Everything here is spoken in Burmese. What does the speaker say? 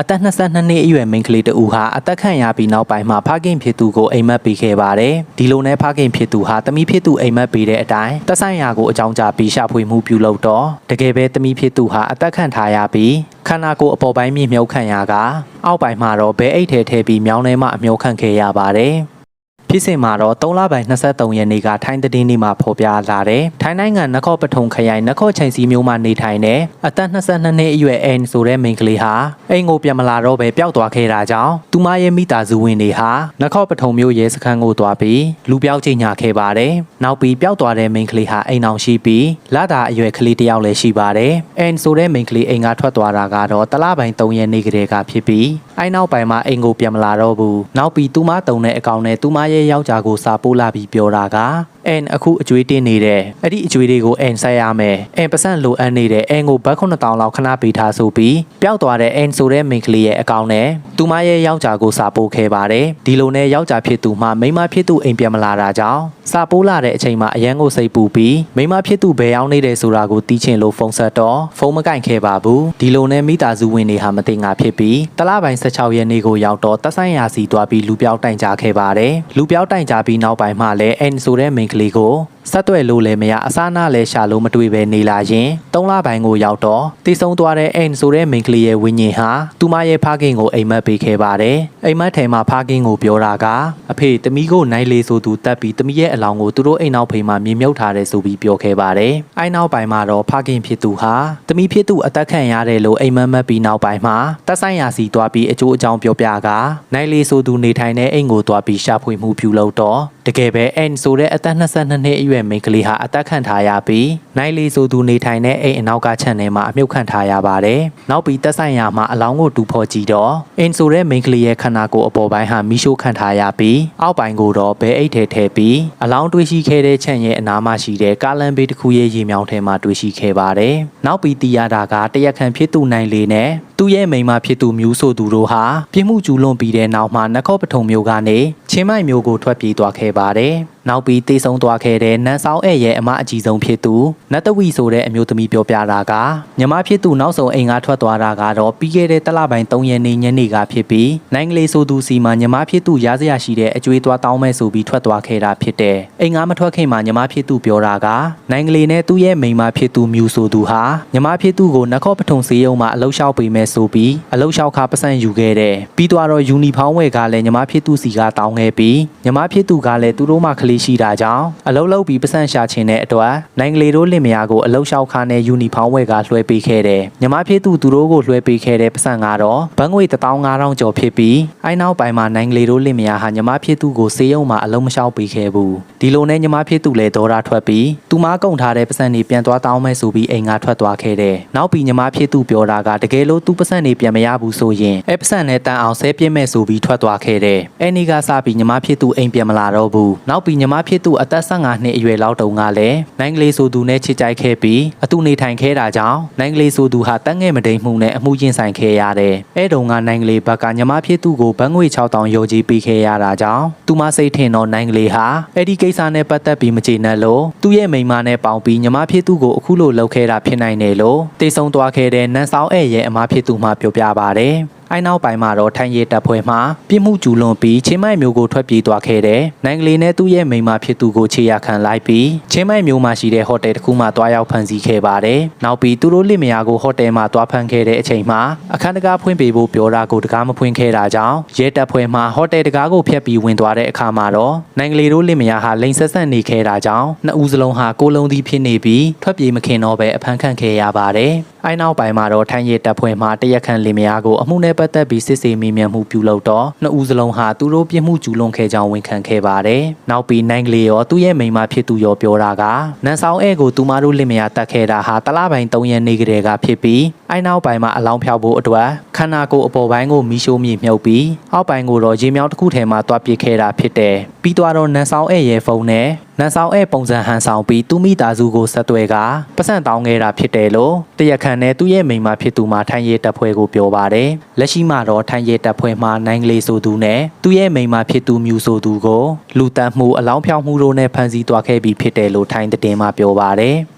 အသက်22နှစ်အရွယ်မိန်းကလေးတဦးဟာအသက်ခံရပြီးနောက်ပိုင်းမှာဖခင်ဖြစ်သူကိုအိမ်မက်ပေးခဲ့ပါတယ်ဒီလိုနဲ့ဖခင်ဖြစ်သူဟာတမိဖြစ်သူအိမ်မက်ပေးတဲ့အတိုင်းတက်ဆိုင်ရာကိုအကြောင်းကြားပြီးရှာဖွေမှုပြုလုပ်တော့တကယ်ပဲတမိဖြစ်သူဟာအသက်ခံထားရပြီးခန္ဓာကိုယ်အပေါ်ပိုင်းမြင့်မြုပ်ခံရကအောက်ပိုင်းမှာတော့ဘဲအိတ်ထဲထည့်ပြီးမြောင်းထဲမှာအမြုပ်ခံခဲ့ရပါတယ် ဖြစ်စဉ်မှာတော့3လပိုင်း23ရက်နေ့ကထိုင်းသတင်းနေ့မှာဖော်ပြလာတယ်။ထိုင်းနိုင်ငံနခော့ပထုံခရိုင်နခော့ချိန်စီမြို့မှာနေထိုင်တဲ့အသက်22နှစ်အရွယ်အန်ဆိုတဲ့မိန်းကလေးဟာအိမ်ကိုပြန်မလာတော့ပဲပျောက်သွားခဲ့တာကြောင့်သူမရဲ့မိသားစုဝင်တွေဟာနခော့ပထုံမြို့ရဲစခန်းကိုသွားပြီးလူပြောက်ချိန်ညာခဲ့ပါတယ်။နောက်ပြီးပျောက်သွားတဲ့မိန်းကလေးဟာအိမ်အောင်ရှိပြီးလာတာအရွယ်ကလေးတစ်ယောက်လည်းရှိပါတယ်။အန်ဆိုတဲ့မိန်းကလေးအိမ်ကထွက်သွားတာကတော့တလပိုင်း3ရက်နေ့ကတည်းကဖြစ်ပြီးအိုင်နောက်ပိုင်းမှာအိမ်ကိုပြန်မလာတော့ဘူး။နောက်ပြီးသူမတုံတဲ့အကောင်နဲ့သူမရဲ့ယောက်ျားကိုစာပို့လာပြီးပြောတာကအန်အခုအကျွေးတင်းနေတယ်အဲ့ဒီအကျွေးတွေကိုအန်ဆက်ရမယ်အန်ပတ်စံလိုအပ်နေတယ်အန်ကိုဘတ်9000လောက်ခဏပေးထားဆိုပြီးပျောက်သွားတဲ့အန်ဆိုတဲ့မိန်းကလေးရဲ့အကောင့်နဲ့သူမရဲ့ယောက်ျားကိုစာပို့ခဲ့ပါတယ်ဒီလိုနဲ့ယောက်ျားဖြစ်သူမှမိန်းမဖြစ်သူအိမ်ပြန်မလာတာကြောင့်စာပို့လာတဲ့အချိန်မှာအရန်ကိုစိတ်ပူပြီးမိန်းမဖြစ်သူဘယ်ရောက်နေတယ်ဆိုတာကိုသိချင်လို့ဖုန်းဆက်တော့ဖုန်းမကင်ခဲ့ပါဘူးဒီလိုနဲ့မိသားစုဝင်တွေဟာမတင်ငါဖြစ်ပြီးတလပိုင်း16ရက်နေ့ကိုရောက်တော့တက်ဆိုင်ရာစီသွားပြီးလူပြောက်တိုင်ကြခဲ့ပါတယ်လူပြောက်တိုင်ကြပြီးနောက်ပိုင်းမှာလည်းအန်ဆိုတဲ့မိန်းကလေးကို ဆက်သွယ်လို့လည်းမရအစားနာလည်းရှာလို့မတွေ့ပဲနေလာရင်၃လပိုင်းကိုရောက်တော့တည်ဆုံသွားတဲ့အန်ဆိုတဲ့မိန်းကလေးရဲ့ဝိညာဉ်ဟာသူမရဲ့ဖခင်ကိုအိမ်မက်ပေးခဲ့ပါတယ်အိမ်မက်ထဲမှာဖခင်ကိုပြောတာကအဖေတမီးကိုနိုင်လေဆိုသူတက်ပြီးတမီးရဲ့အလောင်းကိုသူတို့အိမ်နောက်ဖေးမှာမြင်မြုပ်ထားတယ်ဆိုပြီးပြောခဲ့ပါတယ်အိုင်နောက်ပိုင်းမှာတော့ဖခင်ဖြစ်သူဟာတမီးဖြစ်သူအသက်ခံရတယ်လို့အိမ်မက်မက်ပြီးနောက်ပိုင်းမှာတက်ဆိုင်ရာစီသွားပြီးအကျိုးအကြောင်းပြောပြကနိုင်လေဆိုသူနေထိုင်တဲ့အိမ်ကိုသွားပြီးရှာဖွေမှုပြုလုပ်တော့တကယ်ပဲအန်ဆိုတဲ့အသက်22နှစ်အရွယ်မိန်းကလေးဟာအသက်ခံထားရပြီးနိုင်လီဆိုသူနေထိုင်တဲ့အိမ်အနောက်ကခြံထဲမှာအမြုပ်ခံထားရပါတယ်။နောက်ပြီးတက်ဆိုင်ရာမှာအလောင်းကိုတူဖော်ကြည့်တော့အန်ဆိုတဲ့မိန်းကလေးရဲ့ခန္ဓာကိုယ်အပေါ်ပိုင်းဟာမိရှို့ခံထားရပြီးအောက်ပိုင်းကိုတော့ဘဲအိတ်ထဲထည့်ပြီးအလောင်းတွေးရှိခဲ့တဲ့ခြံရဲ့အနားမှာရှိတဲ့ကားလန်ဘေးတစ်ခုရဲ့ရေမြောင်းထဲမှာတွေးရှိခဲ့ပါတယ်။နောက်ပြီးတီးရတာကတရက်ခံဖြစ်သူနိုင်လေနဲ့သူ့ရဲ့မိန်းမဖြစ်သူမျိုးဆိုသူတို့ဟာပြစ်မှုကျူးလွန်ပြီးတဲ့နောက်မှာနခော့ပထုံမျိုးကနေချင်းမိုင်မျိုးကိုထွက်ပြေးသွားခဲ့ပါတယ်။ နောက်ပြီးတေဆုံးသွားခဲ့တဲ့နန်းဆောင်အဲရဲ့အမအကြီးဆုံးဖြစ်သူနတ်တဝီဆိုတဲ့အမျိုးသမီးပြောပြတာကညီမဖြစ်သူနောက်ဆုံးအိမ်ကထွက်သွားတာကတော့ပြီးခဲ့တဲ့တလပိုင်း3ရက်နေ့ညနေကဖြစ်ပြီးနိုင်ကလေးဆိုသူစီမှာညီမဖြစ်သူရားစရာရှိတဲ့အကျွေးသွားတောင်းမဲ့ဆိုပြီးထွက်သွားခဲ့တာဖြစ်တယ်။အိမ်ကမထွက်ခင်မှာညီမဖြစ်သူပြောတာကနိုင်ကလေးနဲ့သူ့ရဲ့မိန်းမဖြစ်သူမြူဆိုသူဟာညီမဖြစ်သူကိုနခော့ပထုံစေးရုံမှာအလုရှောက်ပေးမယ်ဆိုပြီးအလုရှောက်ခါပတ်စံယူခဲ့တယ်။ပြီးသွားတော့ယူနီဖောင်းဝယ်ကလည်းညီမဖြစ်သူစီကတောင်းခဲ့ပြီးညီမဖြစ်သူကလည်းသူတို့မှကလေးရှိတာကြောင့်အလုလုပ်ပြီးပတ်စံရှာခြင်းတဲ့အတွက်နိုင်ကလေးတို့လင်မယားကိုအလုရှောက်ခါနဲ့ယူနီဖောင်းဝယ်ကလွှဲပေးခဲ့တယ်။ညီမဖြစ်သူသူတို့ကိုလွှဲပေးခဲ့တဲ့ပတ်စံကတော့ဘန်းငွေ15000ကျော်ဖြစ်ပြီးအဲနောက်ပိုင်းမှာနိုင်ကလေးတို့လင်မယားဟာညီမဖြစ်သူကိုစေးရုံမှာအလုံးမလျှောက်ပေးခဲ့ဘူး။ဒီလိုနဲ့ညီမဖြစ်သူလည်းဒေါ်ရာထွက်ပြီးသူမကုန်ထားတဲ့ပတ်စံတွေပြန်သွားတောင်းမဲ့ဆိုပြီးအိမ်ကထွက်သွားခဲ့တယ်။နောက်ပြီးညီမဖြစ်သူပြောတာကတကယ်လို့သူပတ်စံတွေပြန်မရဘူးဆိုရင်အဲပတ်စံနဲ့တန်အောင်ဆဲပြစ်မဲ့ဆိုပြီးထွက်သွားခဲ့တယ်။အဲနေ့ကစပြီးညီမဖြစ်သူအိမ်ပြန်မလာတော့ဘူး။နောက်ပြီးညီမဖြစ်သူအသက်15နှစ်အရွယ်လောက်တုန်းကလည်းနိုင်ကလေးဆိုသူနဲ့ချစ်ကြိုက်ခဲ့ပြီးအတူနေထိုင်ခဲ့တာကြောင့်နိုင်ကလေးဆိုသူဟာတန်းငယ်မတိမ်မှုနဲ့အမှုရင်ဆိုင်ခဲ့ရတယ်။အဲတုန်းကနိုင်ကလေးဘက်ကညီမဖြစ်သူကိုဘန်းငွေ6000ယုံကြည်ပေးခဲ့ရတာကြောင့်သူမစိတ်ထင်တော့နိုင်ကလေးဟာအဲ့ဒီကိစ္စနဲ့ပတ်သက်ပြီးမကျေနပ်လို့သူ့ရဲ့မိန်းမနဲ့ပေါင်းပြီးညီမဖြစ်သူကိုအခုလိုလုပ်ခဲ့တာဖြစ်နိုင်တယ်လို့တေဆုံသွားခဲ့တဲ့နန်းဆောင်အဲရဲ့အမဖြစ်သူမှပြောပြပါတယ်။ အိုင်နောက်ပိုင်းမှာတော့ထိုင်းရဲတပ်ဖွဲ့မှပြစ်မှုကျူးလွန်ပြီးချင်းမိုက်မျိုးကိုထွက်ပြေးသွားခဲ့တဲ့နိုင်ကလေးနဲ့သူ့ရဲ့မိန်းမဖြစ်သူကိုခြေရခံလိုက်ပြီးချင်းမိုက်မျိုးမှာရှိတဲ့ဟိုတယ်တစ်ခုမှတွားရောက်ဖန်ဆီးခဲ့ပါတယ်။နောက်ပြီးသူတို့လစ်မယားကိုဟိုတယ်မှာတွားဖန်ခဲ့တဲ့အချိန်မှာအခန်းတကားဖွင့်ပေးဖို့ပြောတာကိုတကားမဖွင့်ခဲ့တာကြောင့်ရဲတပ်ဖွဲ့မှဟိုတယ်တကားကိုဖျက်ပြီးဝင်သွားတဲ့အခါမှာတော့နိုင်ကလေးတို့လစ်မယားဟာလိန်ဆက်ဆက်နေခဲ့တာကြောင့်နှစ်ဦးစလုံးဟာကိုလုံးသီးဖြစ်နေပြီးထွက်ပြေးမခင်တော့ပဲအဖမ်းခံခဲ့ရပါတယ်။ အိုင်နောက်ပိုင်းမှာတော့ထိုင်းရဲတပ်ဖွဲ့မှတရက်ခန့်လင်မယားကိုအမှုနဲ့ပတ်သက်ပြီးစစ်ဆေးမေးမြန်းမှုပြုလုပ်တော့နှစ်ဦးစလုံးဟာသူတို့ပြစ်မှုကျူးလွန်ခဲ့ကြောင်းဝန်ခံခဲ့ပါတယ်။နောက်ပြီးနိုင်ကလေးရောသူ့ရဲ့မိန်းမဖြစ်သူရောပြောတာကနန်ဆောင်အဲကိုသူမတို့လင်မယားတတ်ခဲ့တာဟာတလပိုင်း3ရက်နေကလေးကဖြစ်ပြီးအိုင်နောက်ပိုင်းမှာအလောင်းဖြောက်ဖို့အတွက်ခန္ဓာကိုယ်အပေါ်ပိုင်းကိုမီးရှို့မြေမြုပ်ပြီးအောက်ပိုင်းကိုတော့ရေမြောင်းတစ်ခုထဲမှာတွားပစ်ခဲ့တာဖြစ်တယ်။ပြီးသွားတော့နန်ဆောင်အဲရဲ့ဖုန်းနဲ့ နန်ဆောင်အဲပုံစံဟန်ဆောင်ပြီးသူမိသားစုကိုဆက်သွယ်ကပတ်စံတောင်းခဲ့တာဖြစ်တယ်လို့တရက်ခန့်နဲ့သူ့ရဲ့မိန်းမဖြစ်သူမှထိုင်းရဲတပ်ဖွဲ့ကိုပြောပါတယ်။လက်ရှိမှာတော့ထိုင်းရဲတပ်ဖွဲ့မှနိုင်ကလေးဆိုသူနဲ့သူ့ရဲ့မိန်းမဖြစ်သူမြူဆိုသူကိုလူတတ်မှုအလောင်းဖြောက်မှုတို့နဲ့ဖမ်းဆီးသွားခဲ့ပြီးဖြစ်တယ်လို့ထိုင်းသတင်းမှပြောပါတယ်။